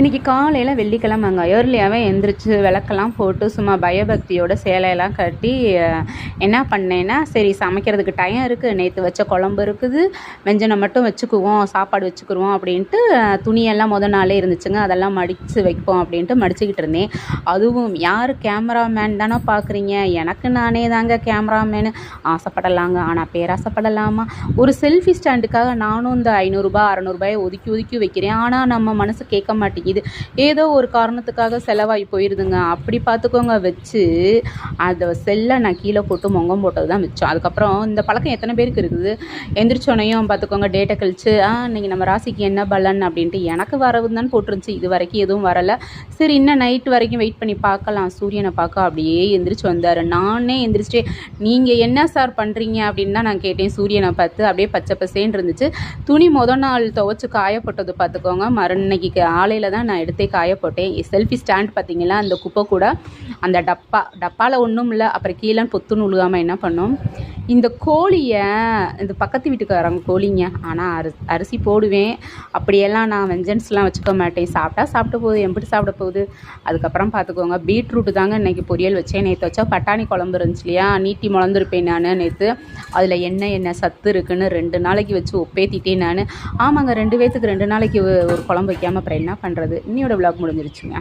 இன்றைக்கி காலையில் வெள்ளிக்கிழமைங்க ஏர்லியாகவே எந்திரிச்சு விளக்கெல்லாம் போட்டு சும்மா பயபக்தியோட சேலையெல்லாம் கட்டி என்ன பண்ணேன்னா சரி சமைக்கிறதுக்கு டைம் இருக்குது நேற்று வச்ச குழம்பு இருக்குது. வெஞ்சனை மட்டும் வச்சுக்குவோம் சாப்பாடு வச்சுக்குருவோம் அப்படின்ட்டு துணியெல்லாம் முத நாளே இருந்துச்சுங்க. அதெல்லாம் மடித்து வைப்போம் அப்படின்ட்டு மடிச்சுக்கிட்டு இருந்தேன். அதுவும் யார் கேமராமேன் தானே பார்க்குறீங்க எனக்கு நானே தாங்க கேமராமேனு ஆசைப்படலாங்க. ஆனால் பேராசைப்படலாமா? ஒரு செல்ஃபி ஸ்டாண்டுக்காக நானும் இந்த ஐநூறுரூபா அறநூறுபாயை ஒதுக்கி ஒதுக்கி வைக்கிறேன். ஆனால் நம்ம மனசு கேட்க மாட்டேங்குது. ஏதோ ஒரு காரணத்துக்காக செலவாகி போயிருதுங்க. அப்படி பார்த்துக்கோங்க வச்சு அதை செல்லை நான் கீழே போட்டு மொங்கம் போட்டது தான் வச்சோம் அதுக்கப்புறம் இந்த பழக்கம் எத்தனை பேருக்கு இருக்குது? எந்திரிச்சோனையும் பார்த்துக்கோங்க டேட்டை கழிச்சு ஆ இன்னைக்கு நம்ம ராசிக்கு என்ன பலன்? அப்படின்ட்டு எனக்கு வரவு தான் போட்டுருந்துச்சு. இது வரைக்கும் எதுவும் வரலை. சரி இன்னும் நைட் வரைக்கும் வெயிட் பண்ணி பார்க்கலாம். சூரியனை பார்க்க அப்படியே எந்திரிச்சு வந்தார். நானே எந்திரிச்சிட்டே நீங்கள் என்ன சார் பண்ணுறீங்க அப்படின்னு தான் நான் கேட்டேன். சூரியனை பார்த்து அப்படியே பச்சை பசேன்னு இருந்துச்சு. துணி முத நாள் துவச்சி காயப்பட்டது பார்த்துக்கோங்க. மறுநாளைக்கு காலையில் தான் நான் எடுத்தே காய போட்டேன். செல்ஃபி ஸ்டாண்ட் பார்த்தீங்களா? அந்த குப்பை கூட அந்த டப்பா டப்பாவில் ஒன்றும் இல்லை. அப்புறம் கீழே பொத்துன்னு உழுகாமல் என்ன பண்ணோம்? இந்த கோழியை இந்த பக்கத்து வீட்டுக்காரங்க கோழிங்க ஆனால் அரி அரிசி போடுவேன். அப்படியெல்லாம் நான் வெஞ்சன்ஸ்லாம் வச்சுக்க மாட்டேன். சாப்பிட்டா சாப்பிட்டு போகுது எம்பிட்டு சாப்பிட போகுது. அதுக்கப்புறம் பார்த்துக்கோங்க பீட்ரூட்டு தாங்க இன்றைக்கி பொரியல் வச்சேன். நேற்று வச்சா பட்டாணி குழம்பு இருந்துச்சு இல்லையா? நீட்டி முளந்துருப்பேன் நான் நேற்று அதில் என்ன என்ன சத்து இருக்குன்னு ரெண்டு நாளைக்கு வச்சு ஒப்பேத்திட்டேன் நான். ஆமாங்க ரெண்டு பேத்துக்கு ரெண்டு நாளைக்கு ஒரு குழம்பு வைக்காமல் அப்புறம் என்ன பண்ணுறது இன்னியோட விளாக் முடிஞ்சிருச்சுங்க.